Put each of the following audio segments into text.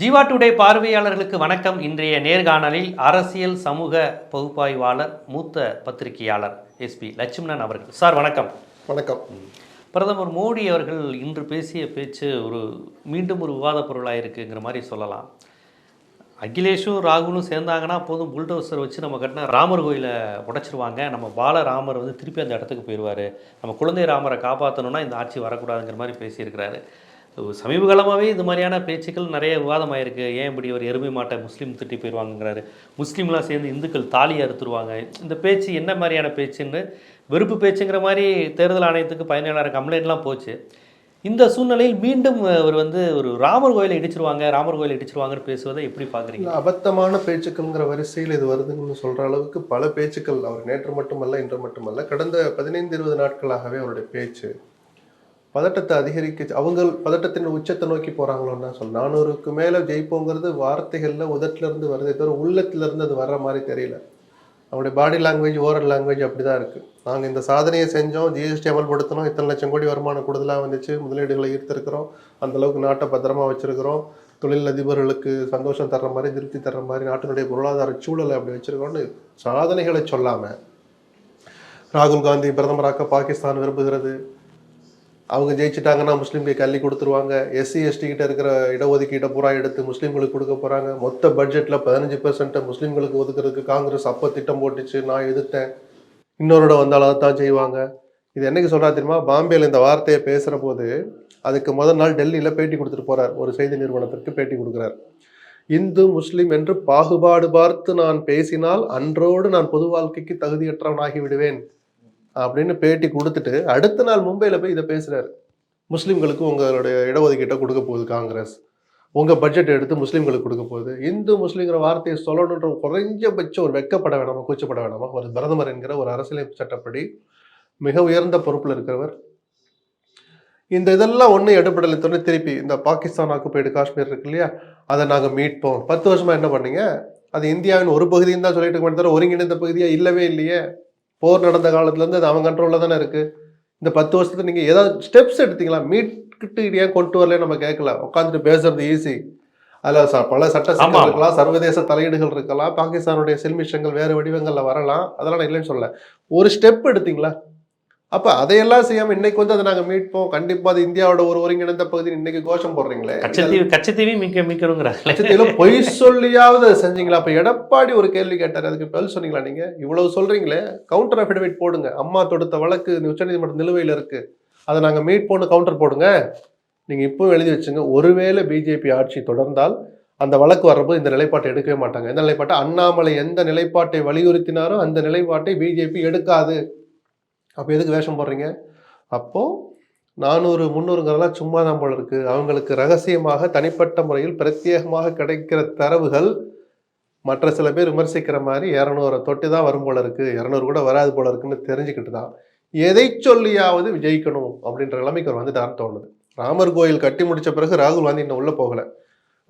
Jeeva today பார்வையாளர்களுக்கு வணக்கம். இன்றைய நேர்காணலில் அரசியல் சமூக பகுப்பாய்வாளர் மூத்த பத்திரிகையாளர் எஸ்பி லட்சுமணன் அவர்கள். சார் வணக்கம். வணக்கம். பிரதமர் மோடி அவர்கள் இன்று பேசிய பேச்சு ஒரு மீண்டும் ஒரு விவாத பொருளாக இருக்குங்கிற மாதிரி சொல்லலாம். அகிலேஷும் ராகுலும் சேர்ந்தாங்கன்னா போதும் புல்டோசர் வச்சு நம்ம கட்டின ராமர் கோயிலை உடைச்சிருவாங்க. நம்ம பால ராமர் வந்து திருப்பி அந்த இடத்துக்கு போயிடுவார் நம்ம குழந்தை ராமரை காப்பாற்றணும்னா இந்த ஆட்சி வரக்கூடாதுங்கிற மாதிரி பேசியிருக்கிறாரு. சமீப காலமாகவே இது மாதிரியான பேச்சுக்கள் நிறைய விவாதமாயிருக்கு. ஏன் இப்படி ஒரு எருமை மாட்டை முஸ்லீம் திட்டி போயிடுவாங்கங்கிறாரு. முஸ்லீம்லாம் சேர்ந்து இந்துக்கள் தாலி அறுத்துருவாங்க. இந்த பேச்சு என்ன மாதிரியான பேச்சுன்னு வெறுப்பு பேச்சுங்கிற மாதிரி தேர்தல் ஆணையத்துக்கு பயனாளர் கம்ப்ளைண்ட்லாம் போச்சு. இந்த சூழ்நிலையில் மீண்டும் அவர் வந்து ஒரு ராமர் கோயிலை இடிச்சிருவாங்க ராமர் கோயிலை இடிச்சிருவாங்கன்னு பேசுவதை எப்படி பார்க்குறீங்க? அபத்தமான பேச்சுக்கள்ங்கிற வரிசையில் இது வருதுன்னு சொல்கிற அளவுக்கு பல பேச்சுக்கள் அவர் நேற்று மட்டுமல்ல இன்று மட்டுமல்ல கடந்த பதினைந்து இருபது நாட்களாகவே அவருடைய பேச்சு பதட்டத்தை அதிகரிக்க அவங்க பதட்டத்தின் உச்சத்தை நோக்கி போறாங்களோன்னு தான் நானூறுக்கு மேல ஜெயிப்போங்கிறது வார்த்தைகள்ல உதட்டிலேருந்து வருதே தவிர உள்ளத்துல இருந்து அது வர்ற மாதிரி தெரியல. அவருடைய பாடி லாங்குவேஜ் ஓரல் லாங்குவேஜ் அப்படிதான் இருக்கு. நாங்க இந்த சாதனையை செஞ்சோம் ஜிஎஸ்டி அமல்படுத்தினோம். இத்தனை லட்சம் கோடி வருமானம் கூடுதலாக வந்துச்சு. முதலீடுகளை ஈர்த்திருக்கிறோம். அந்த அளவுக்கு நாட்டை பத்திரமா வச்சிருக்கிறோம். தொழில் அதிபர்களுக்கு சந்தோஷம் தர்ற மாதிரி திருப்தி தர்ற மாதிரி நாட்டினுடைய பொருளாதார சூழலை அப்படி வச்சிருக்கோம்னு சாதனைகளை சொல்லாம ராகுல் காந்தி பிரதமராக்க பாகிஸ்தான் விரும்புகிறது. அவங்க ஜெயிச்சிட்டாங்கன்னா முஸ்லீம்க்கு கல்வி கொடுத்துருவாங்க. எஸ்சி எஸ்டி கிட்ட இருக்கிற இடஒதுக்கீட்டை பூரா எடுத்து முஸ்லீம்களுக்கு கொடுக்க போறாங்க. மொத்த பட்ஜெட்ல பதினஞ்சு பெர்சென்ட்டை முஸ்லீம்களுக்கு ஒதுக்குறதுக்கு காங்கிரஸ் அப்போ திட்டம் போட்டுச்சு நான் எதிர்த்தேன். இன்னொருட வந்தால் அதை தான் செய்வாங்க. இது என்னைக்கு சொல்றா தெரியுமா? பாம்பேல இந்த வார்த்தையை பேசுற போது அதுக்கு முதல் நாள் டெல்லியில பேட்டி கொடுத்துட்டு போறார். ஒரு செய்தி நிறுவனத்திற்கு பேட்டி கொடுக்குறார். இந்து முஸ்லீம் என்று பாகுபாடு பார்த்து நான் பேசினால் அன்றோடு நான் பொது வாழ்க்கைக்கு தகுதியற்றவனாகி விடுவேன். அப்படின்னு பேட்டி கொடுத்துட்டு அடுத்த நாள் மும்பையில் போய் இதை பேசுகிறாரு முஸ்லீம்களுக்கு உங்களுடைய இடஒதுக்கீட்டை கொடுக்க போகுது காங்கிரஸ். உங்கள் பட்ஜெட் எடுத்து முஸ்லீம்களுக்கு கொடுக்க போகுது. இந்து முஸ்லீங்கிற வார்த்தையை சொல்லணுன்ற குறைஞ்சபட்சம் ஒரு வெக்கப்பட வேணாமா கூச்சப்பட வேணாமா? ஒரு பிரதமர் என்கிற ஒரு அரசியலமைப்பு சட்டப்படி மிக உயர்ந்த பொறுப்பில் இருக்கிறவர். இந்த இதெல்லாம் ஒன்றும் எடுபடலை திருப்பி இந்த பாகிஸ்தான் ஆக்குப்பைடு காஷ்மீர் இருக்கு இல்லையா? அதை நாங்கள் மீட்போம். பத்து வருஷமாக என்ன பண்ணீங்க? அது இந்தியாவின் ஒரு பகுதின்னு தான் சொல்லிட்டு இருக்க தவிர ஒருங்கிணைந்த பகுதியாக இல்லவே இல்லையே. போர் நடந்த காலத்துல இருந்து அது அவன் கண்ட்ரோல்ல தானே இருக்கு. இந்த பத்து வருஷத்துல நீங்க ஏதாவது ஸ்டெப்ஸ் எடுத்தீங்களா? மீட்கிட்டு ஏன் கொண்டு வரல நம்ம கேட்கல உட்காந்துட்டு பேசுறது ஈஸி அதுல பல சட்ட. இருக்கலாம். சர்வதேச தலையீடுகள் இருக்கலாம். பாகிஸ்தானுடைய செல்மிஷங்கள் வேறு வடிவங்கள்ல வரலாம். அதெல்லாம் நான் இல்லைன்னு சொல்ல ஒரு ஸ்டெப் எடுத்தீங்களா? அப்ப அதையெல்லாம் செய்யாம இன்னைக்கு வந்து அதை நாங்க மீட்போம். கண்டிப்பா அது இந்தியாவோட ஒரு ஒருங்கிணைந்த பகுதி இன்னைக்கு கோஷம் போடுறீங்களே. கச்சத்தீவு கச்சத்தீவி மிக்க மிக்கணுங்கிறாங்களே லட்சத்தில பொய் சொல்லியாவது அதை செஞ்சீங்களா? அப்ப எடப்பாடி ஒரு கேள்வி கேட்டார். அதுக்கு பதில் சொன்னீங்களா நீங்க? இவ்வளவு சொல்றீங்களே. கவுண்டர் அஃபிடவிட் போடுங்க. அம்மா தொடுத்த வழக்கு உச்சநீதிமன்ற நிலுவையில் இருக்கு. அதை நாங்க மீட் போன்னு கவுண்டர் போடுங்க. நீங்க இப்பவும் எழுதி வச்சுங்க. ஒருவேளை பிஜேபி ஆட்சி தொடர்ந்தால் அந்த வழக்கு வர்றப்போ இந்த நிலைப்பாட்டை எடுக்கவே மாட்டாங்க. எந்த நிலைப்பாட்டை? அண்ணாமலை எந்த நிலைப்பாட்டை வலியுறுத்தினாரோ அந்த நிலைப்பாட்டை பிஜேபி எடுக்காது. அப்போ எதுக்கு வேஷம் போடுறீங்க? அப்போது நானூறு முந்நூறுங்கிறதெல்லாம் சும்மா தான் போல இருக்கு. அவங்களுக்கு ரகசியமாக தனிப்பட்ட முறையில் பிரத்யேகமாக கிடைக்கிற தரவுகள் மற்ற சில பேர் விமர்சிக்கிற மாதிரி இரநூறு தொட்டு தான் வரும் போல இருக்கு. இரநூறு கூட வராது போல இருக்குன்னு தெரிஞ்சுக்கிட்டு தான். எதை சொல்லியாவது ஜெயிக்கணும் அப்படின்ற நிலைமைக்கு அவர் வந்துட்டான்னு தோணுது. ராமர் கோயில் கட்டி முடிச்ச பிறகு ராகுல் காந்தி இன்னும் உள்ளே போகலை.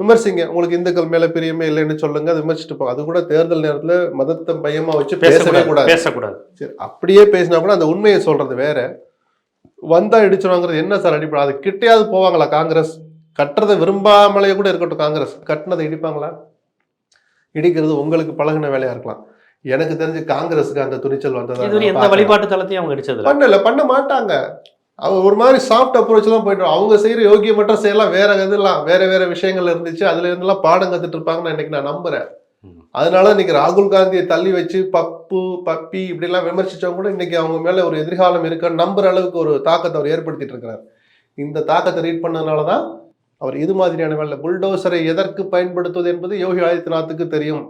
விமர்சிங்க. உங்களுக்கு இந்துக்கள் மேல பிரியமே இல்லைன்னு சொல்லுங்க. அதை விமர்சிட்டு அது கூட தேர்தல் நேரத்துல மதத்தை பையமா வச்சு பேசவே கூடாது. பேசக்கூடாது. சரி அப்படியே பேசினா கூட அந்த உண்மையை சொல்றது வேற. வந்தா இடிச்சிருவாங்கிறது என்ன சார் அடிப்படை? அது கிட்டையாவது போவாங்களா காங்கிரஸ்? கட்டுறதை விரும்பாமலே கூட இருக்கட்டும் காங்கிரஸ். கட்டினதை இடிப்பாங்களா? இடிக்கிறது உங்களுக்கு பழகுன வேலையா இருக்கலாம். எனக்கு தெரிஞ்சு காங்கிரஸுக்கு அந்த துணிச்சல் வந்ததா எந்த. வழிபாட்டு தளத்தையும் அவங்க அடிச்சதில்ல பண்ணல. பண்ண மாட்டாங்க. அவங்க ஒரு மாதிரி சாஃப்ட் அப்ரோச் தான் போயிட்டு அவங்க செய்யற யோகியமற்ற செயலாம் வேற இதெல்லாம் வேற வேற விஷயங்கள் இருந்துச்சு. அதுல இருந்தெல்லாம் பாடம் கத்துட்டு இருப்பாங்கன்னு இன்னைக்கு நான் நம்புறேன். அதனால இன்னைக்கு ராகுல் காந்தியை தள்ளி வச்சு பப்பு பப்பி இப்படி எல்லாம் விமர்சிச்சவங்க கூட இன்னைக்கு அவங்க மேல ஒரு எதிர்காலம் இருக்குன்னு நம்புற அளவுக்கு ஒரு தாக்கத்தை அவர் ஏற்படுத்திட்டு இருக்கிறார் இந்த தாக்கத்தை ரீட் பண்ணதுனால தான் அவர் இது மாதிரியான வேலை. புல்டோசரை எதற்கு பயன்படுத்துவது என்பது யோகி ஆதித்யநாத்துக்கு தெரியும்.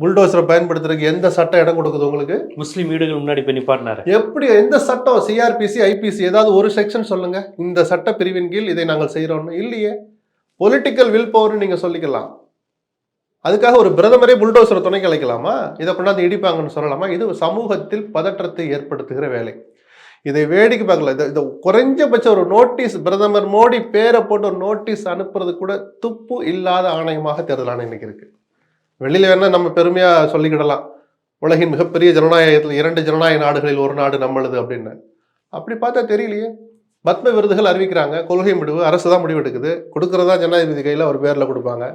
புல்டோசரை பயன்படுத்துறதுக்கு எந்த சட்டம் இடம் கொடுக்குது உங்களுக்கு? முஸ்லீம் வீடுகள் முன்னாடி போய் நிப்பாட்டினாரு. எப்படி எந்த சட்டம் சிஆர்பிசி ஐபிசி ஏதாவது ஒரு செக்ஷன் சொல்லுங்க. இந்த சட்ட பிரிவின் கீழ் இதை நாங்கள் செய்கிறோம்னு இல்லையே. பொலிட்டிக்கல் வில் பவர்னு நீங்க சொல்லிக்கலாம். அதுக்காக ஒரு பிரதமரே புல்டோசரை துணைக்கு அழைக்கலாமா இதை கொண்டாந்து இடிப்பாங்கன்னு சொல்லலாமா? இது சமூகத்தில் பதற்றத்தை ஏற்படுத்துகிற வேலை. இதை வேடிக்கை பார்க்கல இது இது குறைஞ்சபட்சம் ஒரு நோட்டீஸ் பிரதமர் மோடி பேரை போட்டு ஒரு நோட்டீஸ் அனுப்புறது கூட துப்பு இல்லாத ஆணையமாக தேர்தல் ஆணையம் இன்னைக்கு இருக்கு. வெளியில் வேணால் நம்ம பெருமையாக சொல்லிக்கிடலாம். உலகின் மிகப்பெரிய ஜனநாயகத்தில் இரண்டு ஜனநாயக நாடுகளில் ஒரு நாடு நம்மளது அப்படின்னு. அப்படி பார்த்தா தெரியலையே. பத்ம விருதுகள் அறிவிக்கிறாங்க. கொள்கை முடிவு அரசு தான் முடிவு எடுக்குது. கொடுக்கறதா ஜனாதிபதி கையில் ஒரு பேரில் கொடுப்பாங்க.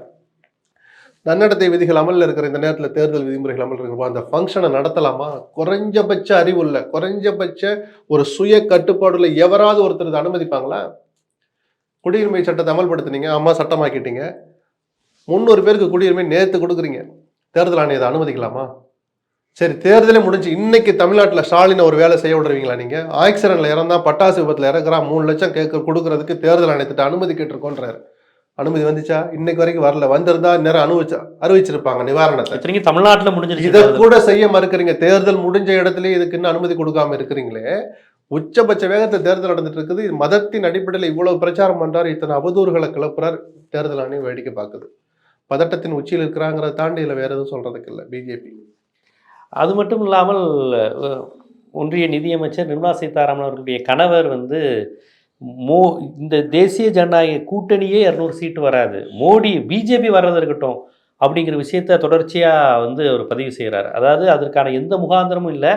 நன்னடத்தை விதிகள் அமலில் இருக்கிற இந்த நேரத்தில் தேர்தல் விதிமுறைகள் அமல் இருக்கிறப்போ அந்த ஃபங்க்ஷனை நடத்தலாமா? குறைஞ்சபட்ச அறிவு இல்லை. குறைஞ்சபட்ச ஒரு சுய கட்டுப்பாடுல எவராவது ஒருத்தர் அனுமதிப்பாங்களா? குடியுரிமை சட்டத்தை அமல்படுத்துனீங்க. அம்மா சட்டமாக்கிட்டீங்க. முந்நூறு பேருக்கு குடியுரிமை நேற்று கொடுக்குறீங்க. தேர்தல் ஆணையம் இதை அனுமதிக்கலாமா? சரி தேர்தலே முடிஞ்சு இன்னைக்கு தமிழ்நாட்டில் ஸ்டாலினை ஒரு வேலை செய்ய விடுறீங்களா நீங்க? ஆக்சிடென்ட்ல இறந்தா பட்டாசு விபத்தில் இறக்குறான் மூணு லட்சம் கேட்க கொடுக்கறதுக்கு தேர்தல் ஆணையத்திட்ட அனுமதி கேட்டிருக்கோன்றாரு. அனுமதி வந்துச்சா? இன்னைக்கு வரைக்கும் வரல. வந்திருந்தா நேரம் அனுபவிச்சா அறிவிச்சிருப்பாங்க நிவாரணத்தை. தமிழ்நாட்டுல முடிஞ்சிருச்சு இதை கூட செய்ய மறுக்கிறீங்க. தேர்தல் முடிஞ்ச இடத்துல இதுக்கு இன்னும் அனுமதி கொடுக்காம இருக்கிறீங்களே. உச்சபட்ச வேகத்தை தேர்தல் நடந்துட்டு இருக்குது. மதத்தின் அடிப்படையில் இவ்வளவு பிரச்சாரம் பண்றாரு. இத்தனை அவதூறுகளை கிளப்புறார் தேர்தல் ஆணையம் வேடிக்கை பார்க்குது. பதட்டத்தின் உச்சியில் இருக்கிறாங்கிறத தாண்டி இல்லை வேறு எதுவும் சொல்கிறதுக்கு இல்லை பிஜேபி அது மட்டும் இல்லாமல் ஒன்றிய நிதியமைச்சர் நிர்மலா சீதாராமன் அவர்களுடைய கணவர் வந்து மோ இந்த தேசிய ஜனநாயக கூட்டணியே இரநூறு சீட்டு வராது. மோடி பிஜேபி வர்றது இருக்கட்டும் அப்படிங்கிற விஷயத்த தொடர்ச்சியாக வந்து அவர் பதிவு செய்கிறார் அதாவது அதற்கான எந்த முகாந்திரமும் இல்லை.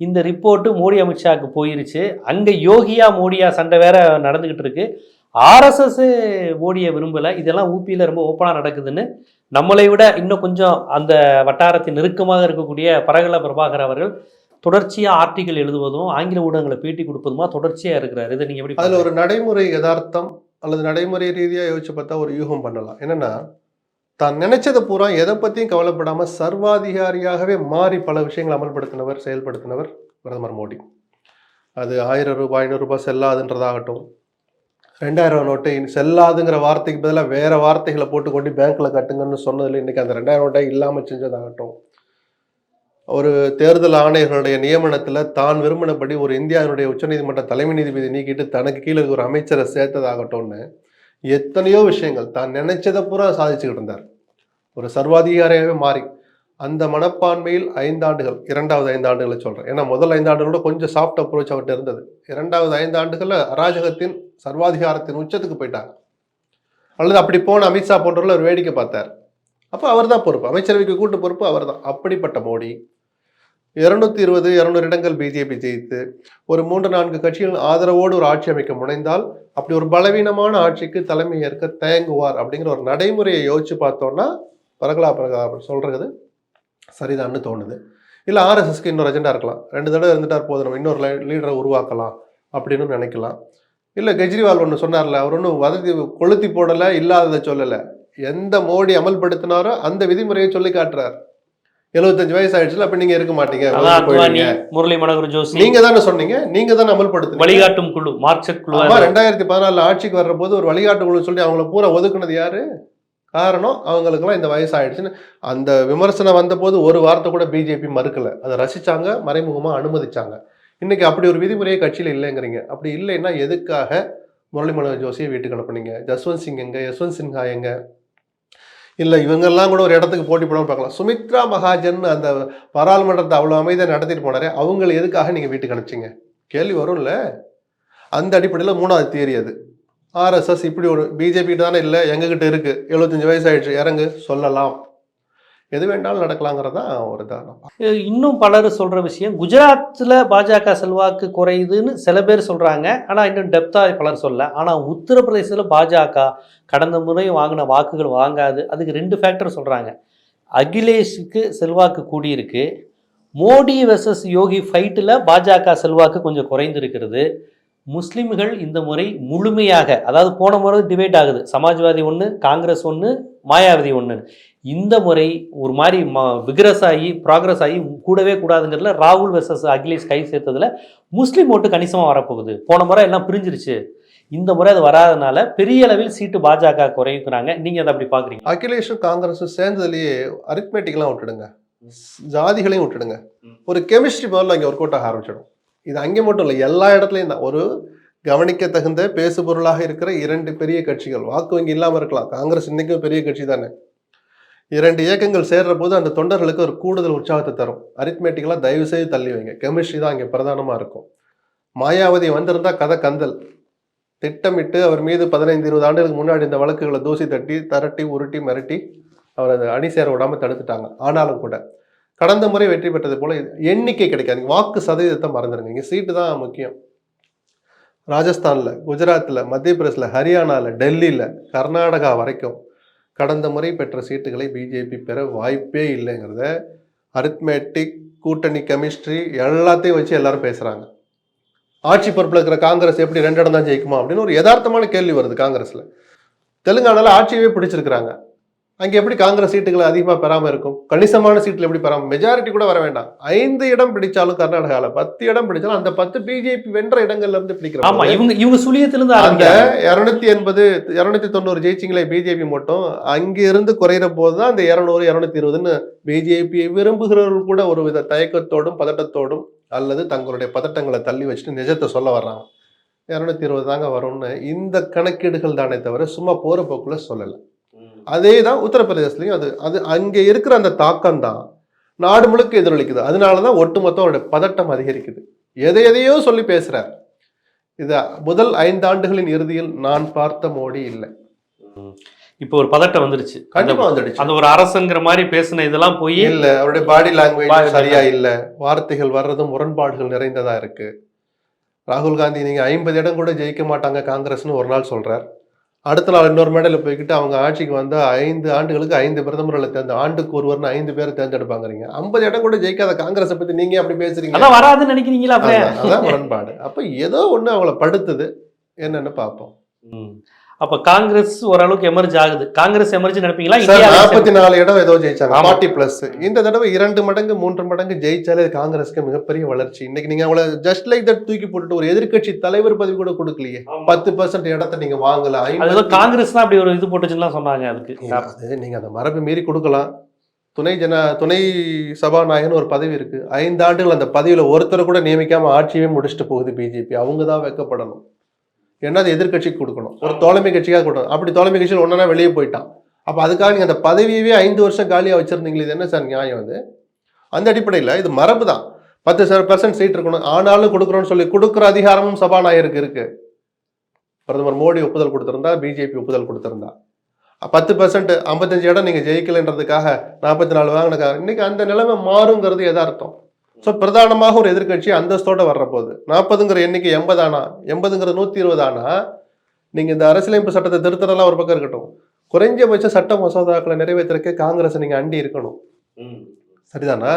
இந்த ரிப்போர்ட்டு மோடி அமித்ஷாவுக்கு போயிருச்சு. அங்கே யோகியா மோடியா சண்டை வேற நடந்துக்கிட்டு இருக்குது ஆர்எஸ்எஸ் மோடியை விரும்பலை. இதெல்லாம் ஊபியில் ரொம்ப ஓப்பனாக நடக்குதுன்னு. நம்மளை விட இன்னும் கொஞ்சம் அந்த வட்டாரத்தின் நெருக்கமாக இருக்கக்கூடிய பரகல பிரபாகர் அவர்கள் தொடர்ச்சியாக ஆர்டிகல் எழுதுவதும் ஆங்கில ஊடகங்களை பேட்டி கொடுப்பதுமா தொடர்ச்சியாக இருக்கிறார். இதை நீங்கள் எப்படி அதுல ஒரு நடைமுறை யதார்த்தம் அல்லது நடைமுறை ரீதியா யோசிச்சு பார்த்தா ஒரு யூகம் பண்ணலாம். என்னன்னா தான் நினைச்சதை பூரா எதை பத்தியும் கவலைப்படாம சர்வாதிகாரியாகவே மாறி பல விஷயங்களை அமல்படுத்தினவர் செயல்படுத்தினவர் பிரதமர் மோடி. அது ஆயிரம் ரூபாய் ஐநூறு ரூபாய் செல்லாதுன்றதாகட்டும் ரெண்டாயிரம் நோட்டை நோட்டு செல்லாதுங்கிற வார்த்தைக்கு பதிலாக வேற வார்த்தைகளை போட்டு கொண்டு பேங்க்ல கட்டுங்கன்னு சொன்னதுல இன்னைக்கு அந்த ரெண்டாயிரம் நோட்டை இல்லாமல் செஞ்சதாகட்டும். ஒரு தேர்தல் ஆணையர்களுடைய நியமனத்தில் தான் விரும்பினபடி ஒரு இந்தியாவினுடைய உச்சநீதிமன்ற தலைமை நீதிபதி நீக்கிட்டு தனக்கு கீழே ஒரு அமைச்சரை சேர்த்ததாகட்டும்னு எத்தனையோ விஷயங்கள் தான் நினைச்சதை பூரா சாதிச்சுக்கிட்டு இருந்தார். ஒரு சர்வாதிகாரியாகவே மாறி அந்த மனப்பான்மையில் ஐந்தாண்டுகள் இரண்டாவது ஐந்தாண்டுகளை சொல்கிறேன் ஏன்னா முதல் ஐந்தாண்டுகளோட கொஞ்சம் சாஃப்ட் அப்ரோச் அவர்கிட்ட இருந்தது. இரண்டாவது ஐந்தாண்டுகளில் அராஜகத்தின் சர்வாதிகாரத்தின் உச்சத்துக்கு போயிட்டாங்க. அல்லது அப்படி போன அமித்ஷா போன்றவர்கள் அவர் வேடிக்கை பார்த்தார். அப்போ அவர் தான் பொறுப்பு. அமைச்சரவைக்கு கூட்டு பொறுப்பு அவர் தான் அப்படிப்பட்ட மோடி இருநூத்தி இருபது இருநூறு இடங்கள் பிஜேபி ஜெயித்து ஒரு மூன்று நான்கு கட்சிகள் ஆதரவோடு ஒரு ஆட்சி அமைக்க முனைந்தால் அப்படி ஒரு பலவீனமான ஆட்சிக்கு தலைமை ஏற்க தயங்குவார் அப்படிங்கிற ஒரு நடைமுறையை யோசிச்சு பார்த்தோம்னா பரகலா பரகலா சொல்றது சரிதான்னு தோணுது. இல்லை ஆர்எஸ்எஸ்க்கு இன்னொரு அஜெண்டா இருக்கலாம். ரெண்டு தடவை இருந்துட்டார் போதும். நம்ம இன்னொரு லீடரை உருவாக்கலாம் அப்படின்னு நினைக்கலாம். இல்லை கெஜ்ரிவால் ஒன்று சொன்னார்ல அவர் ஒன்றும் வதந்தி கொளுத்தி போடலை இல்லாததை சொல்லலை. எந்த மோடி அமல்படுத்தினாரோ அந்த விதிமுறையை சொல்லி காட்டுறார். எழுபத்தஞ்சு வயசு ஆயிடுச்சுல அப்ப நீங்க இருக்க மாட்டீங்க. முரளி மனோகர் ஜோஷி. நீங்க தானே சொன்னீங்க நீங்க தானே அமல்படுத்துனீங்க. வழிகாட்டும் குழு மார்க்செட் குழு ஆமா ரெண்டாயிரத்தி பதினாலுல ஆட்சிக்கு வர்ற போது ஒரு வழிகாட்டு குழு சொல்லி அவங்கள பூரா ஒதுக்குனது யாரு? காரணம் அவங்களுக்கெல்லாம் இந்த வயசு ஆயிடுச்சுன்னு அந்த விமர்சனம் வந்த போது ஒரு வார்த்தை கூட பிஜேபி மறுக்கல. அதை ரசிச்சாங்க மறைமுகமா அனுமதிச்சாங்க. இன்னைக்கு அப்படி ஒரு விதிமுறையே கட்சியில் இல்லைங்கிறீங்க. அப்படி இல்லைன்னா எதுக்காக முரளி மனோகர் ஜோஷியை வீட்டுக்கு அனுப்புனீங்க? ஜஸ்வந்த் சிங் எங்க? யஸ்வந்த் சின்ஹா எங்க? இல்லை இவங்கெல்லாம் கூட ஒரு இடத்துக்கு போட்டி போடாமல் பார்க்கலாம். சுமித்ரா மகாஜன் அந்த பாராளுமன்றத்தை அவ்வளோ அமைதியாக நடத்திட்டு போனாரே அவங்களை எதுக்காக நீங்கள் வீட்டுக்கு அனுப்பிச்சிங்க? கேள்வி வரும்ல. அந்த அடிப்படையில் மூணாவது தியரி அது. ஆர்எஸ்எஸ் இப்படி ஒரு பிஜேபி தானே இல்லை எங்ககிட்ட இருக்குது எழுபத்தஞ்சி வயசு ஆயிடுச்சு இறங்கு சொல்லலாம். எது வேண்டாலும் நடக்கலாங்கிறது தான் ஒரு தாரணம் இன்னும் பலர் சொல்கிற விஷயம் குஜராத்தில் பாஜக செல்வாக்கு குறையுதுன்னு சில பேர் சொல்கிறாங்க ஆனால் இன்னும் டெப்தா பலர் சொல்ல ஆனால் உத்தரப்பிரதேசத்தில் பாஜக கடந்த முறை வாங்கின வாக்குகள் வாங்காது. அதுக்கு ரெண்டு ஃபேக்டர் சொல்கிறாங்க அகிலேஷுக்கு செல்வாக்கு கூடியிருக்கு. மோடி வெர்சஸ் யோகி ஃபைட்டில் பாஜக செல்வாக்கு கொஞ்சம் குறைந்திருக்கிறது. முஸ்லிம்கள் இந்த முறை முழுமையாக அதாவது போன முறை டிபேட் ஆகுது. சமாஜ்வாதி ஒன்று காங்கிரஸ் ஒன்று மாயாவதி ஒன்று இந்த முறை ஒரு மாதிரி ம விக்ரஸ் ஆகி ப்ராக்ரஸ் ஆகி கூடவே கூடாதுங்கிறதுல ராகுல் வெர்சஸ் அகிலேஷ் கை சேர்த்ததுல முஸ்லீம் ஓட்டு கணிசமாக வரப்போகுது. போன முறை எல்லாம் பிரிஞ்சிருச்சு. இந்த முறை அது வராதனால பெரிய அளவில் சீட்டு பாஜக குறைக்கிறாங்க நீங்க அதை அப்படி பாக்குறீங்க? அகிலேஷும் காங்கிரஸும் சேர்ந்ததுலயே அரித்மேட்டிக்லாம் விட்டுடுங்க. ஜாதிகளையும் விட்டுடுங்க. ஒரு கெமிஸ்ட்ரி முதல்ல அங்கே ஒர்க் அவுட் ஆக ஆரம்பிச்சிடும். இது அங்கே மட்டும் இல்லை எல்லா இடத்துலையும் தான். ஒரு கவனிக்க தகுந்த பேசு பொருளாக இருக்கிற இரண்டு பெரிய கட்சிகள் வாக்கு வங்கி இல்லாமல் இருக்கலாம். காங்கிரஸ் இன்னைக்கும் பெரிய கட்சி தானே. இரண்டு இயக்கங்கள் சேர்ற போது அந்த தொண்டர்களுக்கு ஒரு கூடுதல் உற்சாகத்தை தரும். அரித்மேட்டிக்கலாக தயவு செய்து தள்ளி வைங்க. கெமிஸ்ட்ரி தான் அங்கே பிரதானமாக இருக்கும். மாயாவதி வந்திருந்தா கதை கந்தல். திட்டமிட்டு அவர் மீது பதினைந்து இருபது ஆண்டுகளுக்கு முன்னாடி இந்த வழக்குகளை தூசி தட்டி தரட்டி உருட்டி மிரட்டி அவர் அதை அணி சேர விடாமல் தடுத்துட்டாங்க. ஆனாலும் கூட கடந்த முறை வெற்றி பெற்றது போல எண்ணிக்கை கிடைக்காது. வாக்கு சதவீதத்தை மறந்துடுங்க இங்கே சீட்டு தான் முக்கியம். ராஜஸ்தானில் குஜராத்தில் மத்திய பிரதேசில் ஹரியானாவில் டெல்லியில் கர்நாடகா வரைக்கும் கடந்த முறை பெற்ற சீட்டுகளை பிஜேபி பெற வாய்ப்பே இல்லைங்கிறத அரித்மேட்டிக் கூட்டணி கெமிஸ்ட்ரி எல்லாத்தையும் வச்சு எல்லாரும் பேசுகிறாங்க ஆட்சி பொறுப்பில் இருக்கிற காங்கிரஸ் எப்படி ரெண்டு இடம் தான் ஜெயிக்குமா அப்படின்னு ஒரு யதார்த்தமான கேள்வி வருது காங்கிரஸில். தெலுங்கானாவில் ஆட்சியவே பிடிச்சிருக்கிறாங்க. அங்க எப்படி காங்கிரஸ் சீட்டுகளை அதிகமா பெறாம இருக்கும்? கணிசமான சீட்டுல எப்படி பெறாம மெஜாரிட்டி கூட வர வேண்டாம். ஐந்து இடம் பிடிச்சாலும் கர்நாடகால பத்து இடம் பிடிச்சாலும் அந்த பத்து பிஜேபி வென்ற இடங்கள்ல இருந்து ஆமா பிடிக்கிறாங்க இவங்க இவங்க சுழியத்திலிருந்து அந்த இருநூத்தி எண்பது இருநூத்தி தொண்ணூறு ஜெயிச்சிங்களே பிஜேபி மட்டும் அங்க இருந்து குறையிற போதுதான் அந்த இருநூறு இருநூத்தி இருபதுன்னு பிஜேபியை விரும்புகிறவர்கள் கூட ஒரு வித தயக்கத்தோடும் பதட்டத்தோடும் அல்லது தங்களுடைய பதட்டங்களை தள்ளி வச்சுட்டு நிஜத்தை சொல்ல வர்றாங்க. இருநூத்தி இருபது தாங்க வரும்னு இந்த கணக்கீடுகள் தானே தவிர சும்மா போற போக்குல சொல்லல. அதே தான் உத்தரப்பிரதேசலையும் அது அது அங்கே இருக்கிற அந்த தாக்கம் தான் நாடு முழுக்க எதிரொலிக்குது. அதனால தான் ஒட்டுமொத்த அவருடைய பதட்டம் அதிகரிக்குது. எதை எதையோ சொல்லி பேசுறார். இது முதல் ஐந்தாண்டுகளின் இறுதியில் நான் பார்த்த மோடி இல்லை. இப்போ ஒரு பதட்டம் வந்துருச்சு கண்டிப்பா வந்துடுச்சு. அந்த ஒரு அரசுங்கிற மாதிரி பேசின இதெல்லாம் போய் இல்ல. அவருடைய பாடி லாங்குவேஜ் சரியா இல்ல. வார்த்தைகள் வர்றதும் முரண்பாடுகள் நிறைந்ததா இருக்கு. ராகுல் காந்தி நீங்க ஐம்பது இடம் கூட ஜெயிக்க மாட்டாங்க காங்கிரஸ்னு ஒரு நாள் சொல்றார். அடுத்த நாள் இன்னொரு மேடையில் போய்கிட்டு அவங்க ஆட்சிக்கு வந்து ஐந்து ஆண்டுகளுக்கு ஐந்து பிரதமர்களை தேர்ந்து ஆண்டுக்கு ஒருவர்னு ஐந்து பேரை தேர்ந்தெடுப்பாங்கிறீங்க. ஐம்பது இடம் கூட ஜெயிக்காத காங்கிரஸை பத்தி நீங்க அப்படி பேசுறீங்க? வராதுன்னு நினைக்கிறீங்களா அதான் முரண்பாடு. அப்ப ஏதோ ஒண்ணு அவங்கள படுத்துது. என்னன்னு பார்ப்போம். அப்ப காங்கிரஸ் ஓரளவுக்கு எமர்ஜ் ஆகுது. காங்கிரஸ் எமர்ஜ் நினைப்பீங்களா? நாற்பத்தி நாலு இடம் ஏதோ ஜெயிச்சாங்க. ஃபார்ட்டி பிளஸ் இந்த தடவை இரண்டு மடங்கு மூன்று மடங்கு ஜெயிச்சாலே காங்கிரஸ்க்கு மிகப்பெரிய வளர்ச்சி. இன்னைக்கு நீங்க அவங்கள ஜஸ்ட் லைக் தட் தூக்கி போட்டுட்டு ஒரு எதிர்க்கட்சி தலைவர் பதவி கூட கொடுக்கலையே. பத்து பர்சன்ட் இடத்த நீங்க வாங்கல. அது ஏதோ ஐம்பது காங்கிரஸ் தான் அப்படி ஒரு இது போட்டுச்சுன்னு சொன்னாங்க அதுக்கு. அது நீங்க அந்த மரபு மீறி கொடுக்கலாம். துணை ஜன துணை சபாநாயகன் ஒரு பதவி இருக்கு. ஐந்து ஆண்டுகள் அந்த பதவியில ஒருத்தரை கூட நியமிக்காம ஆட்சியே முடிச்சுட்டு போகுது பிஜேபி அவங்க தான் வைக்கப்படணும். ஏன்னா அது எதிர்கட்சிக்கு கொடுக்கணும். ஒரு தோழமை கட்சிக்காக கொடுக்கணும். அப்படி தோழமை கட்சியில் ஒன்றா வெளியே போயிட்டான். அப்போ அதுக்காக நீங்கள் அந்த பதவியவே ஐந்து வருஷம் காலியாக வச்சுருந்தீங்களே இது என்ன சார் நியாயம் அது? அந்த அடிப்படையில் இது மரபு தான். பத்து பர்சன்ட் சீட் இருக்கணும். ஆனாலும் கொடுக்குறோன்னு சொல்லி கொடுக்குற அதிகாரமும் சபாநாயகருக்கு இருக்குது பிரதமர் மோடி ஒப்புதல் கொடுத்துருந்தா பிஜேபி ஒப்புதல் கொடுத்துருந்தா பத்து பர்சன்ட் ஐம்பத்தஞ்சு இடம் நீங்கள் ஜெயிக்கலைன்றதுக்காக நாற்பத்தி நாலு வாங்கினக்காக இன்னைக்கு அந்த நிலைமை மாறுங்கிறது எதார்த்தம். ஸோ பிரதானமாக ஒரு எதிர்க்கட்சி அந்தஸ்தோட வர்ற போது நாற்பதுங்கிற எண்ணிக்கை எண்பதானா எண்பதுங்கிற நூத்தி இருபதானா நீங்க இந்த அரசியலமைப்பு சட்டத்தை திருத்தறதெல்லாம் ஒரு பக்கம் இருக்கட்டும். குறைஞ்சபட்ச சட்ட மசோதாக்களை நிறைவேற்றுறதுக்கு காங்கிரஸ் நீங்க அண்டி இருக்கணும். சரிதானா?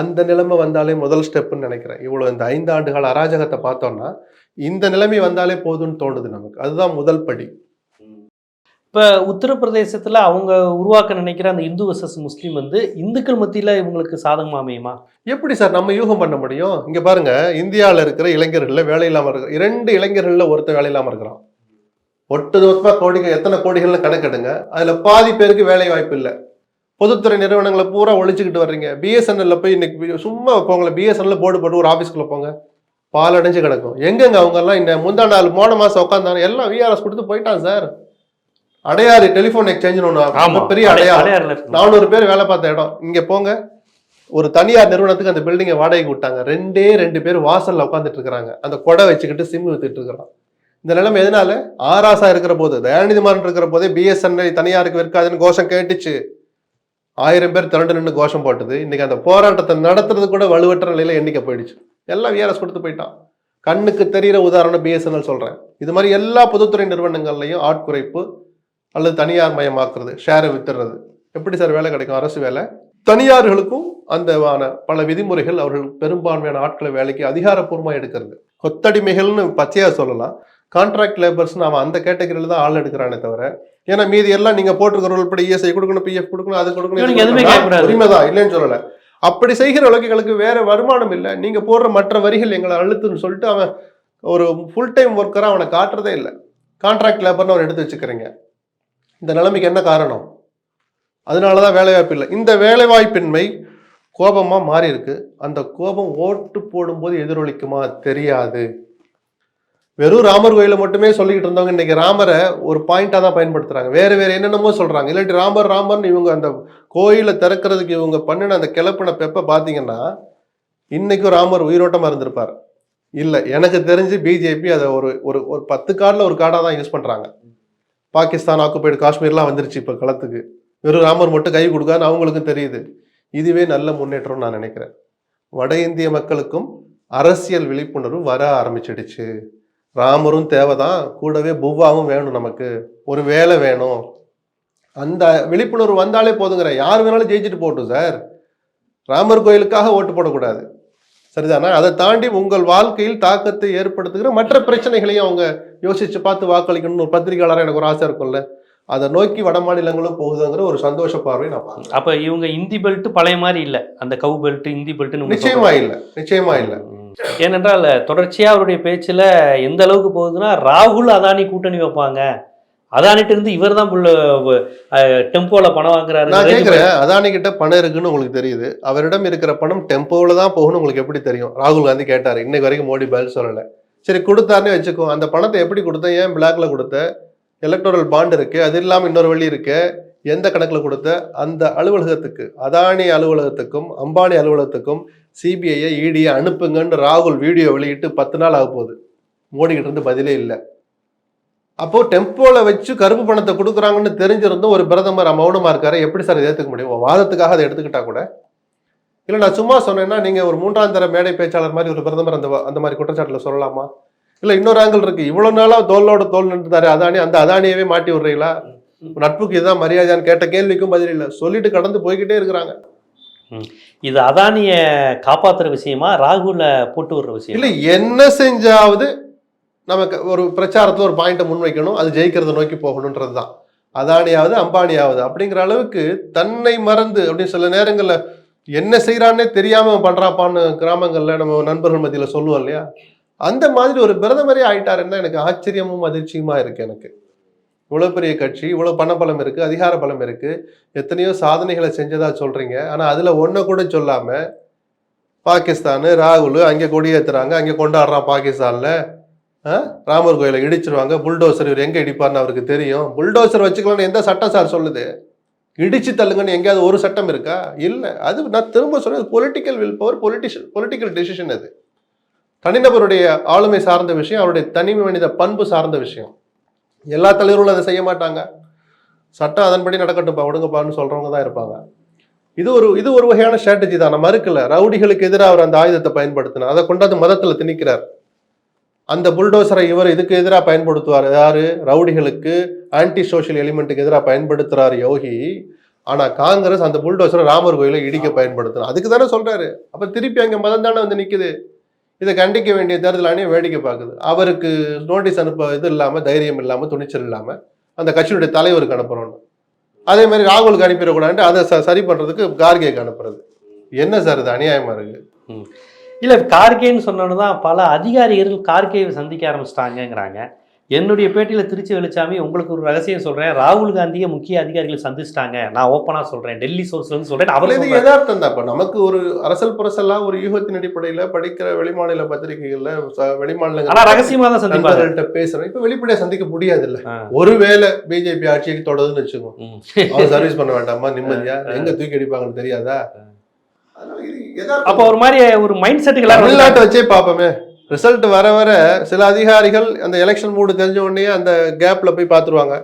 அந்த நிலைமை வந்தாலே முதல் ஸ்டெப்னு நினைக்கிறேன். இவ்வளவு இந்த ஐந்து ஆண்டுகால அராஜகத்தை பார்த்தோம்னா இந்த நிலைமை வந்தாலே போதும்னு தோணுது நமக்கு. அதுதான் முதல் படி. இப்போ உத்தரப்பிரதேசத்தில் அவங்க உருவாக்க நினைக்கிற அந்த இந்து வர்சஸ் முஸ்லீம் வந்து இந்துக்கள் மத்தியில் இவங்களுக்கு சாதகமாக அமையுமா? எப்படி சார் நம்ம யூகம் பண்ண முடியும்? இங்கே பாருங்க இந்தியாவில் இருக்கிற இளைஞர்களில் வேலை இல்லாமல் இருக்கிற இரண்டு இளைஞர்களில் ஒருத்தர் வேலை இல்லாமல் இருக்கிறான். ஒட்டுமொத்தமா கோடிகள் எத்தனை கோடிகள்னு கணக்கெடுங்க. அதில் பாதி பேருக்கு வேலை வாய்ப்பு இல்லை. பொதுத்துறை நிறுவனங்களை பூரா ஒழிச்சுக்கிட்டு வர்றீங்க. பிஎஸ்என்எல்ல போய் இன்னைக்கு சும்மா போங்களேன் பிஎஸ்என்எல் போர்டு போட்டு ஒரு ஆஃபீஸ்க்குள்ள போங்க. பால் அடைஞ்சு கிடக்கும். எங்கெங்க அவங்கெல்லாம் இந்த முந்தா நாள் போன மாதம் உட்காந்தாங்க எல்லாம் விஆர்எஸ் கொடுத்து போயிட்டான் சார். அடையாறு டெலிஃபோன் எக்ஸ்சேஞ்ச் ஒன்று பெரிய அடையாறு. நானூறு பேர் வேலை பார்த்த இடம். இங்க போங்க. ஒரு தனியார் நிறுவனத்துக்கு அந்த பில்டிங்கை வாடகைக்கு விட்டாங்க. ரெண்டே ரெண்டு பேர் வாசல்ல உட்காந்துட்டு இருக்காங்க அந்த கொடை வச்சுக்கிட்டு சிம் வித்துட்டு இருக்கிறான். இந்த நிலைமை எதனால? ஆராசா இருக்கிற போது தயாநிதி மாறன் இருக்கிற போதே பிஎஸ்என்எல் தனியாருக்கு விற்காதுன்னு கோஷம் கேட்டுச்சு. ஆயிரம் பேர் திரண்டு நின்று கோஷம் போட்டது. இன்னைக்கு அந்த போராட்டத்தை நடத்துறது கூட வலுவற்ற நிலையில எண்ணிக்கை போயிடுச்சு. எல்லாம் விஆர்எஸ் கொடுத்து போயிட்டான். கண்ணுக்கு தெரியிற உதாரணம் பிஎஸ்என்எல் சொல்றேன். இது மாதிரி எல்லா பொதுத்துறை நிறுவனங்கள்லையும் ஆட்குறைப்பு அல்லது தனியார் மயமாக்குறது ஷேரை வித்துறது. எப்படி சார் வேலை கிடைக்கும்? அரசு வேலை. தனியார்களுக்கும் அந்த பல விதிமுறைகள் அவர்கள் பெரும்பான்மையான ஆட்களை வேலைக்கு அதிகாரப்பூர்வமா எடுக்கிறது. கொத்தடிமைகள்னு பச்சையா சொல்லலாம். கான்ட்ராக்ட் லேபர்ஸ்னு அவன் அந்த கேட்டகரியில தான் ஆள் எடுக்கிறானே தவிர ஏன்னா மீதி எல்லாம் நீங்க போட்டிருக்கிற உள்பட இஎஸ்ஐ கொடுக்கணும் பிஎஃப் கொடுக்கணும் அது கொடுக்கணும். கேட்கக்கூடாது. உரிமைதான் இல்லைன்னு சொல்லல. அப்படி செய்கிற அளவுக்கு எங்களுக்கு வேற வருமானம் இல்லை. நீங்க போடுற மற்ற வரிகள் எங்களை அழுத்துன்னு சொல்லிட்டு அவன் ஒரு ஃபுல் டைம் ஒர்க்கரா அவனை காட்டுறதே இல்லை. கான்ட்ராக்ட் லேபர்னு அவன் எடுத்து வச்சுக்கிறீங்க. இந்த நிலைமைக்கு என்ன காரணம்? அதனால தான் வேலைவாய்ப்பு இல்லை. இந்த வேலைவாய்ப்பின்மை கோபமாக மாறி இருக்கு அந்த கோபம் ஓட்டு போடும்போது எதிரொலிக்குமா தெரியாது. வெறும் ராமர் கோயிலை மட்டுமே சொல்லிக்கிட்டு இருந்தவங்க இன்னைக்கு ராமரை ஒரு பாயிண்டாக தான் பயன்படுத்துகிறாங்க வேறு வேறு என்னென்னமோ சொல்கிறாங்க இல்லாட்டி ராமர் ராமர்னு இவங்க அந்த கோயிலை திறக்கிறதுக்கு இவங்க பண்ணின அந்த கிளப்பின பெப்ப பார்த்தீங்கன்னா இன்றைக்கும் ராமர் உயிரோட்டமாக இருந்திருப்பார். இல்லை எனக்கு தெரிஞ்சு பிஜேபி அதை ஒரு ஒரு ஒரு பத்து கார்டில் ஒரு கார்டாக தான் யூஸ் பண்ணுறாங்க பாகிஸ்தான் ஆக்குப்பைடு காஷ்மீர்லாம் வந்துருச்சு இப்போ களத்துக்கு. வெறும் ராமர் மட்டும் கை கொடுக்கான்னு அவங்களுக்கும் தெரியுது. இதுவே நல்ல முன்னேற்றம்னு நான் நினைக்கிறேன். வட இந்திய மக்களுக்கும் அரசியல் விழிப்புணர்வு வர ஆரம்பிச்சிடுச்சு. ராமரும் தேவைதான். கூடவே புவ்வாவும் வேணும் நமக்கு. ஒரு வேலை வேணும். அந்த விழிப்புணர்வு வந்தாலே போதுங்கிற. யார் வேணாலும் ஜெயிச்சுட்டு போட்டும் சார். ராமர் கோயிலுக்காக ஓட்டு போடக்கூடாது. சரிதானா? அதை தாண்டி உங்கள் வாழ்க்கையில் தாக்கத்தை ஏற்படுத்துகிற மற்ற பிரச்சனைகளையும் அவங்க யோசிச்சு பார்த்து வாக்களிக்கணும்னு ஒரு பத்திரிகையாளராக எனக்கு ஒரு ஆசை இருக்கும்ல. அதை நோக்கி வட மாநிலங்களும் போகுதுங்கிற ஒரு சந்தோஷ பார்வை நான் பார்க்கிறேன். அப்ப இவங்க இந்தி பெல்ட் பழைய மாதிரி இல்ல. அந்த கவு பெல்ட் இந்தி பெல்ட் நிச்சயமா இல்லை. நிச்சயமா இல்லை. ஏனென்றால் தொடர்ச்சியா அவருடைய பேச்சுல எந்த அளவுக்கு போகுதுன்னா ராகுல் அதானி கூட்டணி வைப்பாங்க. அதானிட்ட இருந்து இவர் தான் டெம்போல பணம் நான் வாங்குறாரு கேட்கிறேன் அதானி கிட்ட பணம் இருக்குன்னு உங்களுக்கு தெரியுது. அவரிடம் இருக்கிற பணம் டெம்போல தான் போகணும் உங்களுக்கு எப்படி தெரியும்? ராகுல் காந்தி கேட்டாரு. இன்னைக்கு வரைக்கும் மோடி பதில் சொல்லல. சரி கொடுத்தாருன்னு வச்சுக்கோ அந்த பணத்தை எப்படி கொடுத்த ஏன் பிளாக்ல கொடுத்த? எலக்டோரல் பாண்ட் இருக்கு அது இல்லாம இன்னொரு வழி இருக்கு. எந்த கணக்குல கொடுத்த? அந்த அலுவலகத்துக்கு. அதானி அலுவலகத்துக்கும் அம்பானி அலுவலகத்துக்கும் சிபிஐயை இடியை அனுப்புங்கன்னு ராகுல் வீடியோ வெளியிட்டு பத்து நாள் ஆக போகுது மோடி கிட்ட இருந்து பதிலே இல்லை. அப்போ டெம்போல வச்சு கருப்பு பணத்தை கொடுக்குறாங்கன்னு தெரிஞ்சிருந்தும் ஒரு பிரதமர் மௌனமா இருக்காரு. எப்படி சார் இதை ஏத்துக்க முடியும்? வாதத்துக்காக அதை எடுத்துக்கிட்டா கூட. இல்ல நான் சும்மா சொன்னேன்னா நீங்க ஒரு மூன்றாம் தர மேடை பேச்சாளர் மாதிரி ஒரு பிரதமர் அந்த அந்த மாதிரி குற்றச்சாட்டுல சொல்லலாமா? இல்ல இன்னொரு ஆங்கிள் இருக்கு. இவ்வளவு நாளா தோளோட தோல் நின்றுதாரு அதானி அந்த அதானியவே மாட்டி விடுறீங்களா? நட்புக்கு இதுதான் மரியாதையான்னு கேட்ட கேள்விக்கும் பதில் இல்ல. சொல்லிட்டு கடந்து போய்கிட்டே இருக்கிறாங்க. இது அதானிய காப்பாத்துற விஷயமா ராகுல போட்டு விடுற விஷயம்? இல்ல என்ன செஞ்சாவது நமக்கு ஒரு பிரச்சாரத்தில் ஒரு பாயிண்ட்டை முன்வைக்கணும். அது ஜெயிக்கிறத நோக்கி போகணுன்றது தான் அதானியாவது அம்பானியாவது. அப்படிங்கிற அளவுக்கு தன்னை மறந்து அப்படின்னு சில நேரங்களில் என்ன செய்கிறான்னே தெரியாமல் பண்ணுறாப்பான்னு கிராமங்களில் நம்ம நண்பர்கள் மத்தியில் சொல்லுவோம் இல்லையா? அந்த மாதிரி ஒரு பிரதமரே ஆயிட்டாருன்னா எனக்கு ஆச்சரியமும் அதிர்ச்சியுமா இருக்கு எனக்கு. இவ்வளோ பெரிய கட்சி இவ்வளோ பணபலம் இருக்குது அதிகார பலம் இருக்குது எத்தனையோ சாதனைகளை செஞ்சதா சொல்கிறீங்க ஆனால் அதில் ஒன்றை கூட சொல்லாமல் பாகிஸ்தானு ராகுல் அங்கே கொடியேற்றுறாங்க அங்கே கொண்டாடுறான் பாகிஸ்தானில். ராமர் கோயிலை இடிச்சிருவாங்க புல்டோசர் இவர் எங்கே இடிப்பார்னு அவருக்கு தெரியும். புல்டோசர் வச்சுக்கலாம்னு எந்த சட்டம் சார் சொல்லுது? இடிச்சு தள்ளுங்கன்னு எங்கேயாவது ஒரு சட்டம் இருக்கா? இல்லை. அது நான் திரும்ப சொல்றேன் political will power politician political decision அது. தனிநபருடைய ஆளுமை சார்ந்த விஷயம் அவருடைய தனி மனித பண்பு சார்ந்த விஷயம். எல்லா தலைவர்களும் அதை செய்ய மாட்டாங்க. சட்டம் அதன்படி நடக்கட்டும்ப்பா விடுங்கப்பான்னு சொல்றவங்க தான் இருப்பாங்க. இது ஒரு இது ஒரு வகையான ஸ்ட்ராட்டஜி தான். நான் மறுக்கல. ரவுடிகளுக்கு எதிராக அவர் அந்த ஆயுதத்தை பயன்படுத்தினார். அதை கொண்டாந்து மதத்தில் திணிக்கிறார். அந்த புல்டோசரை இவர் இதுக்கு எதிராக பயன்படுத்துவார். யாரு? ரவுடிகளுக்கு ஆன்டி சோஷியல் எலிமெண்ட்டுக்கு எதிராக பயன்படுத்துறாரு யோகி. ஆனா காங்கிரஸ் அந்த புல்டோசரை ராமர் கோயிலை இடிக்க பயன்படுத்துறாரு. அதுக்கு தானே சொல்றாரு. அப்ப திருப்பி அங்க மதம் தானே வந்து நிக்குது. இதை கண்டிக்க வேண்டிய தேர்தல் ஆணையம் வேடிக்கை பார்க்குது. அவருக்கு நோட்டீஸ் அனுப்ப இது இல்லாம தைரியம் இல்லாம துணிச்சல் இல்லாம அந்த கட்சியுடைய தலைவருக்கு அனுப்புறோம்னு அதே மாதிரி ராகுலுக்கு அனுப்பிடக்கூடாதுன்ட்டு அதை சரி பண்றதுக்கு கார்கேக்கு அனுப்புறது. என்ன சார் இது? அநியாயமா இருக்கு. இல்ல கார்கேன்னு சொன்னோன்னு தான் பல அதிகாரிகள் கார்கேவை சந்திக்க ஆரம்பிச்சிட்டாங்கங்கிறாங்க. என்னுடைய பேட்டியில திருச்சி வெளிச்சாமி உங்களுக்கு ஒரு ரகசியம் சொல்றேன். ராகுல் காந்தியை முக்கிய அதிகாரிகளை சந்திச்சிட்டாங்க. நான் ஓப்பனா சொல்றேன். டெல்லி சோர்ஸ்ல இருந்து சொல்றேன். அவர் இது யதார்த்தம் தான். இப்ப நமக்கு ஒரு அரசல் புரசல்லாம் ஒரு யூகத்தின் அடிப்படையில படிக்கிற வெளிமாநில பத்திரிகைகள்ல ச- ஆனா வெளிமாநிலங்கள் ரகசியமா தான் சந்திப்பாங்க நண்பர்கள்ட்ட பேசுறோம். இப்ப வெளிப்படையா சந்திக்க முடியாது இல்ல. ஒருவேளை பிஜேபி ஆட்சிக்கு தொடருதுன்னு வச்சுக்கோ. ம். அவன் சர்வீஸ் பண்ண வேண்டாமா? நிம்மதியா? எங்க தூக்கி அடிப்பாங்கன்னு தெரியாதா. அப்ப ஒரு மாதிரி ஒரு மைண்ட் செட்டுகளா தமிழ்நாட்டை வச்சே பார்ப்போமே. ரிசல்ட் வர வர சில அதிகாரிகள் அந்த எலெக்ஷன் மூடு தெரிஞ்ச உடனே அந்த கேப்ல போய் பார்த்துருவாங்க.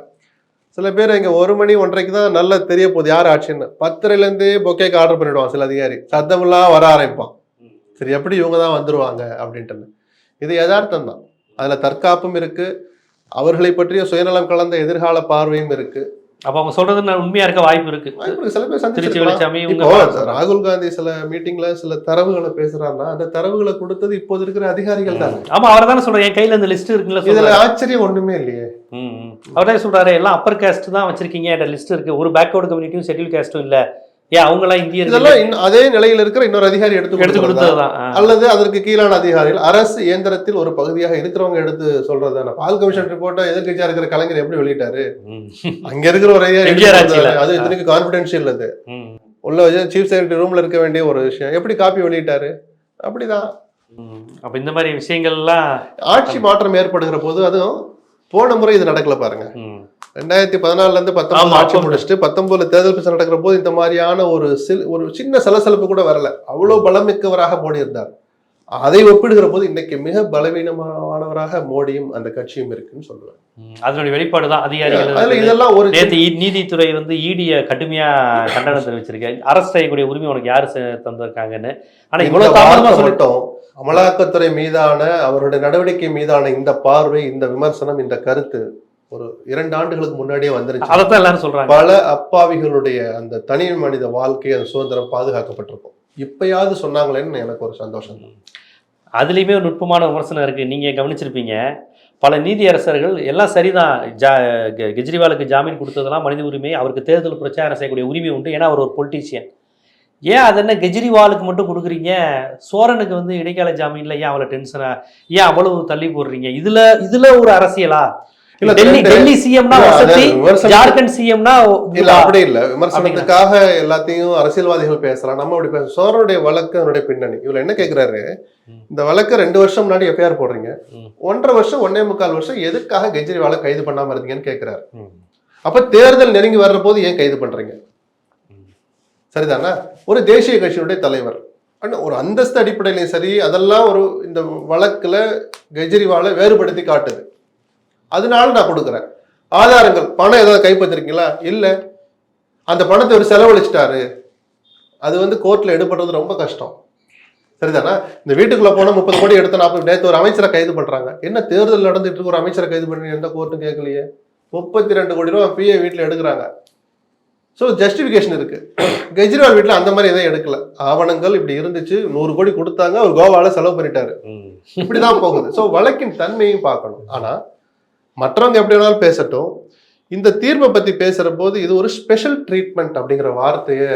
சில பேர் இங்க ஒரு மணி ஒன்றரைக்கு தான் நல்லா தெரிய போகுது யார் ஆட்சின்னு. பத்தரைல இருந்தே பொக்கேக்கு ஆர்டர் பண்ணிடுவான் சில அதிகாரி. சத்தமெல்லாம் வர ஆரம்பிப்பான். சரி எப்படி இவங்க தான் வந்துருவாங்க அப்படின்ட்டு இது யதார்த்தம் தான். அதுல தற்காப்பும் இருக்கு. அவர்களை பற்றிய சுயநலம் கலந்த எதிர்கால பார்வையும் இருக்கு. அப்ப அவங்க சொல்றது உண்மையா இருக்க வாய்ப்பு இருக்கு. சில பேர் திருச்சி வெளிச்சாமி இப்போ ராகுல் காந்தி சில மீட்டிங்ல சில தரவுகளை பேசுறாருன்னா அந்த தரவுகளை கொடுத்தது இப்போது இருக்கிற அதிகாரிகள் தான்? ஆமா அவர் தானே சொல்றேன் என் கையில இந்த லிஸ்ட் இருக்குல்ல இதுல. ஆச்சரியம் ஒண்ணுமே இல்லையே. அவர் சொல்றாரு எல்லாம் அப்பர் காஸ்ட் தான் வச்சிருக்கீங்க. லிஸ்ட் இருக்கு. ஒரு பேக்வர்டு கம்யூனிட்டியும் ஷெட்யூல் காஸ்டும் இல்ல. ஏன் அவங்க எல்லாம் இந்தியர்கள் இதெல்லாம் அதே நிலையில இருக்கிற இன்னொரு அதிகாரி எடுத்து எடுத்து கொடுத்ததா? கொடுத்ததுதான். அல்லது அதற்கு கீழான அதிகாரிகள் அரசு இயந்திரத்தில் ஒரு பகுதியாக இருக்கிறவங்க எடுத்து சொல்றதுதானே பால் கமிஷன் ரிப்போர்ட்டை எதிர்க்கட்சியா இருக்கிற கலைஞர் எப்படி வெளியிட்டாரு. அங்க இருக்கிற ஒரு அதிகாரி. அது இத்தனைக்கு கான்பிடென்ஷியல் அது. உள்ள சீஃப் செக்ரட்டரி ரூம்ல இருக்க வேண்டிய ஒரு விஷயம் எப்படி காப்பி வெளியிட்டாரு அப்படிதான். அப்ப இந்த மாதிரி விஷயங்கள்லாம் ஆட்சி மாற்றம் ஏற்படுகிற போது அதுவும் போன முறை இது நடக்கல பாருங்க. ரெண்டாயிரத்தி பதினாலுல இருந்து பத்தொன்பது ஆட்சி முடிச்சுட்டு பத்தொன்பதுல தேர்தல் பிரச்சனை நடக்கிற போது இந்த மாதிரியான ஒரு சில் ஒரு சின்ன சலசலப்பு கூட வரல. அவ்வளவு பலமிக்கவராக மோடி இருந்தார் அதை ஒப்பிடுகிற போது இன்னைக்கு மிக பலவீனமானவராக மோடியும் அந்த கட்சியும் இருக்குன்னு சொல்லுவேன். அதனுடைய வெளிப்பாடு தான் அதிகாரிகள் இதெல்லாம் ஒரு நேற்று நீதித்துறை வந்து ஈடிய கடுமையா கண்டனம் தெரிவிச்சிருக்கு. அரசு செய்யக்கூடிய உரிமை உனக்கு யாரு தந்திருக்காங்கன்னு. ஆனா இவ்வளவு தாமதமா அமலாக்கத்துறை மீதான அவருடைய நடவடிக்கை மீதான இந்த பார்வை இந்த விமர்சனம் இந்த கருத்து ஒரு இரண்டு ஆண்டுகளுக்கு முன்னாடியே வந்துருச்சு. அதைத்தான் எல்லாரும் சொல்றாங்க. பல அப்பாவிகளுடைய அந்த தனி மனித வாழ்க்கை அந்த சுதந்திரம் பாதுகாக்கப்பட்டிருக்கும். இப்பயாவது சொன்னாங்களேன்னு எனக்கு ஒரு சந்தோஷம். தான் அதுலேயுமே ஒரு நுட்பமான விமர்சனம் இருக்குது நீங்கள் கவனிச்சிருப்பீங்க. பல நீதியரசர்கள் எல்லாம் சரிதான். ஜா கெஜ்ரிவாலுக்கு ஜாமீன் கொடுத்ததெல்லாம் மனித உரிமை. அவருக்கு தேர்தல் பிரச்சாரம் செய்யக்கூடிய உரிமை உண்டு. ஏன்னா அவர் ஒரு பொலிட்டீஷியன் ஏன் அது என்ன கெஜ்ரிவாலுக்கு மட்டும் கொடுக்குறீங்க? சோரனுக்கு வந்து இடைக்கால ஜாமீன்ல ஏன் அவ்வளோ டென்ஷனா ஏன் அவ்வளவு தள்ளி போடுறீங்க? இதுல இதுல ஒரு அரசியலா? இல்ல, டெல்லி டெல்லி சிஎம்னா வசதி ஜார்க்கண்ட் சிஎம்னா இல்ல அப்படி இல்ல. விமர்சனத்துக்காக எல்லாத்தையும் அரசியல்வாதிகள் பேசலாம் நம்ம அப்படி பேச சோரனுடைய வழக்கு அதனுடைய பின்னணி. இவரு என்ன கேக்குறாரு. இந்த வழக்கு ரெண்டு வருஷம் முன்னாடி எஃப்ஐஆர் போடுறீங்க. ஒன்றரை வருஷம் ஒன்னே முக்கால் வருஷம் எதுக்காக கெஜ்ரிவாலை கைது பண்ணாம இருந்தீங்கன்னு கேக்குறாரு. அப்ப தேர்தல் நெருங்கி வர்ற போது ஏன் கைது பண்றீங்க? சரிதானா? ஒரு தேசிய கட்சியினுடைய தலைவர். ஒரு அந்தஸ்து அடிப்படையிலையும் சரி அதெல்லாம் ஒரு இந்த வழக்குல கெஜ்ரிவாலை வேறுபடுத்தி காட்டுது. அதனால நான் கொடுக்குறேன். ஆதாரங்கள் பணம் ஏதாவது கைப்பற்றிருக்கீங்களா? இல்ல. அந்த பணத்தை ஒரு செலவழிச்சிட்டாரு. அது வந்து கோர்ட்ல எடுபடுறது ரொம்ப கஷ்டம். சரிதானா? இந்த வீட்டுக்குள்ள போனா முப்பது கோடி எடுத்த நாற்பது நேற்று ஒரு அமைச்சரை கைது பண்றாங்க. என்ன தேர்தல் நடந்துட்டு இருக்கு? ஒரு அமைச்சரை கைது பண்ணி எந்த கோர்ட்டும் கேட்கலையே. முப்பத்தி ரெண்டு கோடி ரூபா பிஏ வீட்டுல எடுக்கிறாங்க. ஸோ ஜஸ்டிஃபிகேஷன் இருக்கு. கெஜ்ரிவால் வீட்டில் அந்த மாதிரி எதையும் எடுக்கல. ஆவணங்கள் இப்படி இருந்துச்சு. நூறு கோடி கொடுத்தாங்க. அவர் கோவால செலவு பண்ணிட்டாரு. இப்படிதான் போகுது. ஸோ வழக்கின் தன்மையும் பார்க்கணும். ஆனா மற்றவங்க எப்படி வேணாலும் பேசட்டும். இந்த தீர்ப்பை பத்தி பேசுற போது இது ஒரு ஸ்பெஷல் ட்ரீட்மெண்ட் அப்படிங்கிற வார்த்தையை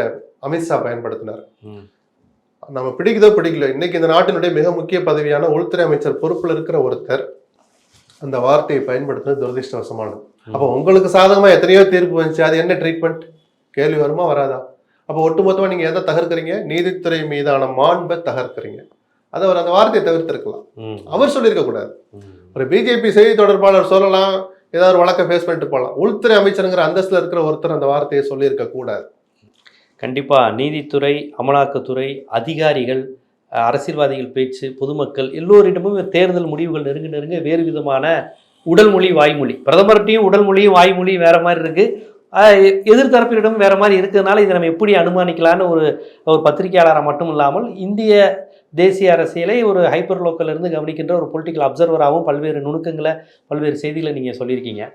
அமித்ஷா பயன்படுத்தினார். நம்ம பிடிக்குதோ பிடிக்கல இன்னைக்கு இந்த நாட்டினுடைய மிக முக்கிய பதவியான உள்துறை அமைச்சர் பொறுப்புல இருக்கிற ஒருத்தர் அந்த வார்த்தையை பயன்படுத்துறது துரதிருஷ்டவசமானது. அப்போ உங்களுக்கு சாதகமா எத்தனையோ தீர்ப்பு வந்துச்சு அது என்ன ட்ரீட்மெண்ட் கேள்வி வருமா வராதா? அப்போ ஒட்டுமொத்தமா நீங்க எதை தகர்க்கிறீங்க? நீதித்துறை மீதான மாண்பை தகர்க்கிறீங்க. அதை அவர் அந்த வார்த்தையை தவிர்த்திருக்கலாம். அவர் சொல்லியிருக்க கூடாது. ஒரு பிஜேபி செய்தி தொடர்பாளர் சொல்லலாம் ஏதாவது ஒரு வழக்கை ஃபேஸ் பண்ணிட்டு போகலாம். உள்துறை அமைச்சருங்கிற அந்தஸ்துல இருக்கிற ஒருத்தர் அந்த வார்த்தையை சொல்லியிருக்க கூடாது. கண்டிப்பா நீதித்துறை அமலாக்கத்துறை அதிகாரிகள் அரசியல்வாதிகள் பேச்சு பொதுமக்கள் எல்லோரிடமும் தேர்தல் முடிவுகள் நெருங்க நெருங்க வேறு விதமான உடல் மொழி வாய்மொழி. பிரதமர்கிட்டையும் உடல் மொழியும் வாய்மொழியும் வேற மாதிரி இருக்கு. அஹ், எ- எதிர்த்தரப்பினரிடம் வேற மாதிரி இருக்கிறதுனால இதை நம்ம எப்படி அனுமானிக்கலான்னு ஒரு ஒரு பத்திரிகையாளராக மட்டும் இல்லாமல் இந்திய தேசிய அரசியலை ஒரு ஹைப்பர் லோக்கல்ல இருந்து கவனிக்கின்ற ஒரு பொலிட்டிக்கல் அப்சர்வராகவும் பல்வேறு நுணுக்கங்களை பல்வேறு செய்திகளை நீங்கள் சொல்லியிருக்கீங்க.